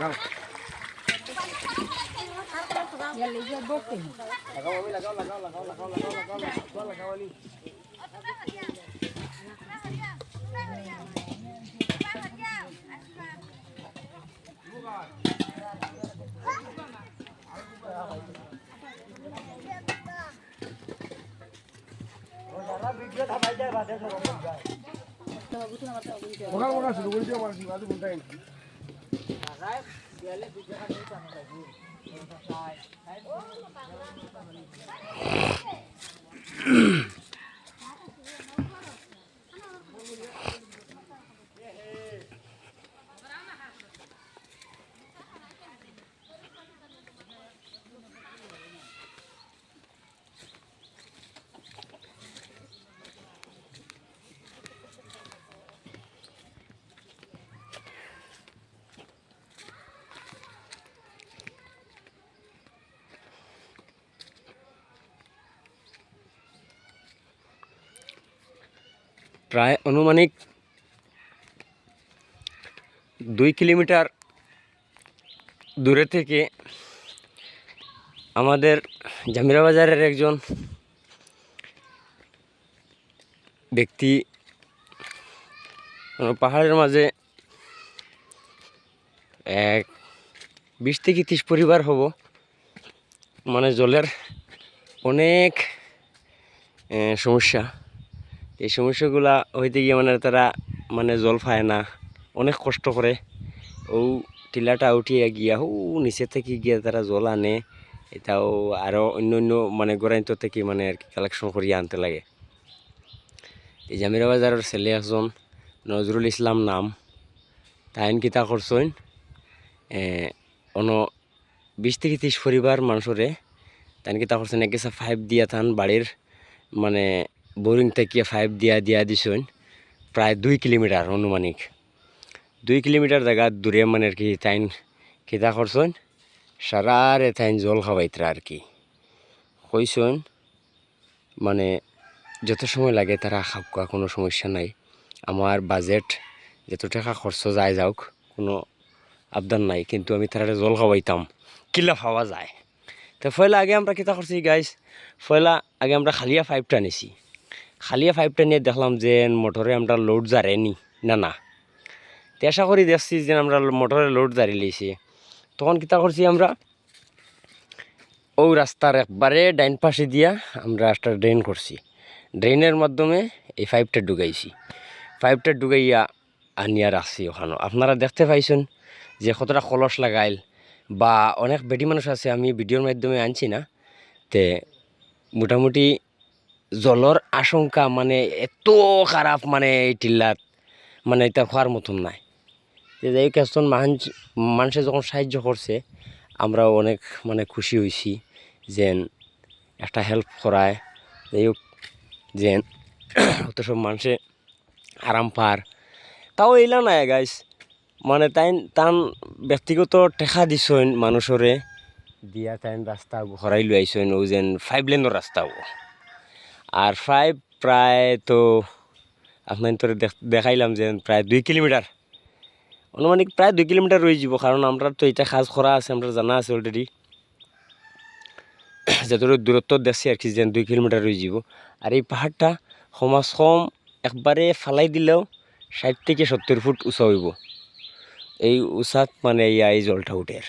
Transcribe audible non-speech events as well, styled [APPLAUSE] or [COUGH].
খারাপ ওখানে ওখানে শুরু করে দিয়ে আমার আজ বলতে Mm-hmm. প্রায় আনুমানিক দুই কিলোমিটার দূরে থেকে আমাদের জামিরা বাজারের একজন ব্যক্তি পাহাড়ের মাঝে এক বিশ থেকে ত্রিশ পরিবার হব। মানে জলের অনেক সমস্যা। এই সমস্যাগুলা হইতে গিয়ে মানে তারা মানে জল পায় না, অনেক কষ্ট করে। ও টিলাটা উঠিয়ে গিয়া ও নিচে থেকে গিয়ে তারা জল আনে, এটাও আরও অন্য অন্য মানে গোরাইন্ত থেকে মানে আর কি কালেকশন করিয়া আনতে লাগে। এই জামিরা বাজারের ছেলে একজন, নজরুল ইসলাম নাম তাইন কিতা করছেন? অন বিশ থেকে ত্রিশ পরিবার মানুষরে তাইন কিতা করছেন? এক ফাইভ দিয়া থান বাড়ির মানে বোরিং থেকে ফাইভ দিয়া দিয়া দিছেন প্রায় দুই কিলোমিটার অনুমানিক। দুই কিলোমিটার জায়গা দূরে মানে আর কি তাইন কিতা করছেন সারারে তাইন জল খাওয়াইতরা আর কি। কইসন মানে যত সময় লাগে তারা খাওয়া কোনো সমস্যা নাই। আমার বাজেট যত টাকা খরচ যায় যাওক, কোনো আবদার নাই, কিন্তু আমি তারা জল খাওয়াইতাম কিলা খাওয়া যায়। তো ফয়লা আগে আমরা কিতা করছি গাইস ফয়লা আগে আমরা খালিয়া ফাইভটা নিছি। খালিয়া ফাইভটা নিয়ে দেখলাম যে মোটরে আমরা লোড জারেনি না না। তো আশা করি দেখছি যে আমরা মোটরে লোড জারি লিয়েছি তখন কিতা করছি আমরা? ও রাস্তার একবারে ডাইন পাশে দিয়া আমরা একটা ড্রেন করছি ড্রেনের মাধ্যমে এই পাইপটা ঢুকাইছি। পাইপটা ঢুকাইয়া আনিয়া রাখছি ওখানে। আপনারা দেখতে পাইছেন যে কতটা কলস লাগাইল বা অনেক বেটি মানুষ আছে, আমি ভিডিওর মাধ্যমে আনছি না। তে মোটামুটি জলর আশঙ্কা মানে এত খারাপ মানে এই টিল্লাত মানে এটা হওয়ার মতন নাই। যে যাই হোক একজন মানুষ যখন সাহায্য করছে আমরা অনেক মানে খুশি হয়েছি যেন একটা হেল্প করায় যাই হোক, যেন [COUGHS] অত সব মানুষে আরাম পার তাও এইলা নাই গাইস মানে তাই তান ব্যক্তিগত টেকা দিছেন মানুষরে দিয়া তাই রাস্তা হরাই লৈ ও যেন ফাইভ লেনের রাস্তা ও। আর ফাইভ প্রায় তো আপনার তোরে দেখাইলাম যে প্রায় দুই কিলোমিটার। অনুমানিক প্রায় দুই কিলোমিটার রয়ে যাব, কারণ আমরা তো এটা কাজ করা আছে, আমরা জানা আছে অলরেডি [COUGHS] যতটুকু দূরত্ব দেখছি আর কি যেন দুই কিলোমিটার রয়ে যাব। আর এই পাহাড়টা সমাজ কম একবারে ফালাই দিলেও ষাট থেকে সত্তর ফুট উঁচা হইব। এই উঁচাত মানে এই জলটা উঠের